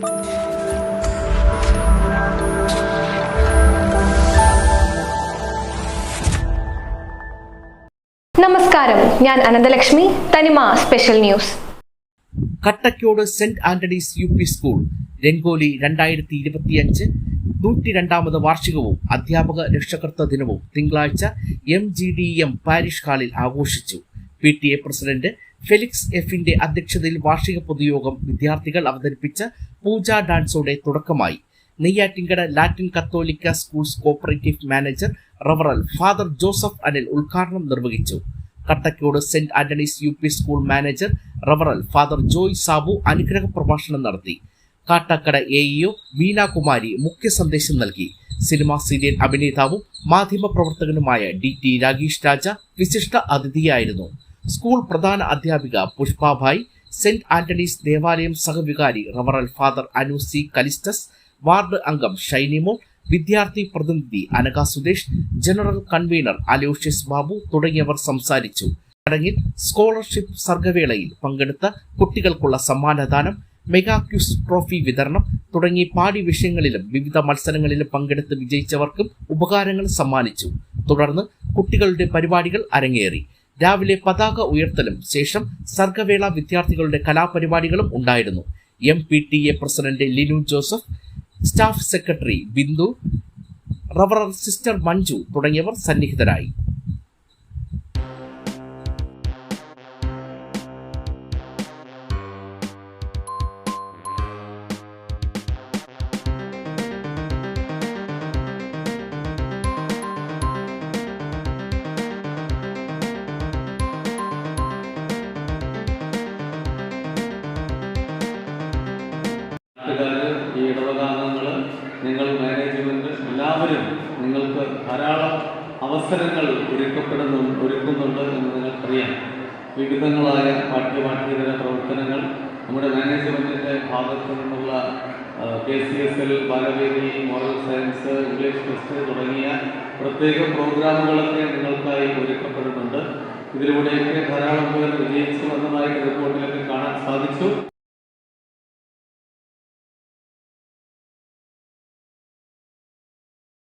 നമസ്കാരം. ഞാൻ Ananthalakshmi. Thanima special news. Kattakode saint Antony's U P school Rangoli രണ്ടായിരത്തി ഇരുപത്തിയഞ്ച് നൂറ്റി രണ്ടാമത് വാർഷികവും അധ്യാപക രക്ഷകർത്ത ദിനവും തിങ്കളാഴ്ച M G D M parish ഹാളിൽ ആഘോഷിച്ചു. P T A president Felix എഫിന്റെ അധ്യക്ഷതയിൽ വാർഷിക പൊതുയോഗം വിദ്യാർത്ഥികൾ അവതരിപ്പിച്ച പൂജാ ഡാൻസോടെ തുടക്കമായി. Neyyattinkara Latin Catholic schools cooperative manager റവറൽ father Joseph Anil ഉദ്ഘാടനം നിർവഹിച്ചു. Kattakode saint Antony's U P school manager റവറൽ father Joy Sabu അനുഗ്രഹ പ്രഭാഷണം നടത്തി. കാട്ടാക്കട എ ഇഒ മീനാകുമാരി മുഖ്യ സന്ദേശം നൽകി. സിനിമാ സീരിയൽ അഭിനേതാവും മാധ്യമ പ്രവർത്തകനുമായ ഡി ടി രാഗീഷ് രാജ വിശിഷ്ട അതിഥിയായിരുന്നു. സ്കൂൾ പ്രധാന അധ്യാപിക പുഷ്പാഭായ് സെന്റ് ആന്റണീസ് ദേവാലയം സഹവികാരി റവറൽ father Anu C Calistus ward അംഗം ഷൈനിമോ വിദ്യാർത്ഥി പ്രതിനിധി Anaka Sudesh general convener Aloysius Babu തുടങ്ങിയവർ സംസാരിച്ചു. ചടങ്ങിൽ സ്കോളർഷിപ്പ് സർഗവേളയിൽ പങ്കെടുത്ത കുട്ടികൾക്കുള്ള സമ്മാനദാനം മെഗാ ക്യൂസ് ട്രോഫി വിതരണം തുടങ്ങി പാടി വിഷയങ്ങളിലും വിവിധ മത്സരങ്ങളിലും പങ്കെടുത്ത് വിജയിച്ചവർക്കും ഉപകാരങ്ങൾ സമ്മാനിച്ചു. തുടർന്ന് കുട്ടികളുടെ പരിപാടികൾ അരങ്ങേറി. രാവിലെ പതാക ഉയർത്തലും ശേഷം സർഗവേള വിദ്യാർത്ഥികളുടെ കലാപരിപാടികളും ഉണ്ടായിരുന്നു. M P T A president Linu Joseph staff secretary Bindu റവറർ sister Manju തുടങ്ങിയവർ സന്നിഹിതരായി. ഈ ഇടവകാംഗങ്ങൾ നിങ്ങൾ മാനേജ്മെന്റ് എല്ലാവരും നിങ്ങൾക്ക് ധാരാളം അവസരങ്ങൾ ഒരുക്കപ്പെടുന്നു ഒരുക്കുന്നുണ്ട് എന്ന് നിങ്ങൾക്കറിയാം. വിവിധങ്ങളായ പാഠ്യപാഠ്യേതര പ്രവർത്തനങ്ങൾ നമ്മുടെ മാനേജ്മെന്റിന്റെ ഭാഗത്തു നിന്നുള്ള K C S L Balavedi moral science English test തുടങ്ങിയ പ്രത്യേക പ്രോഗ്രാമുകളൊക്കെ നിങ്ങൾക്കായി ഒരുക്കപ്പെടുന്നുണ്ട്. ഇതിലൂടെയൊക്കെ ധാരാളം പേർ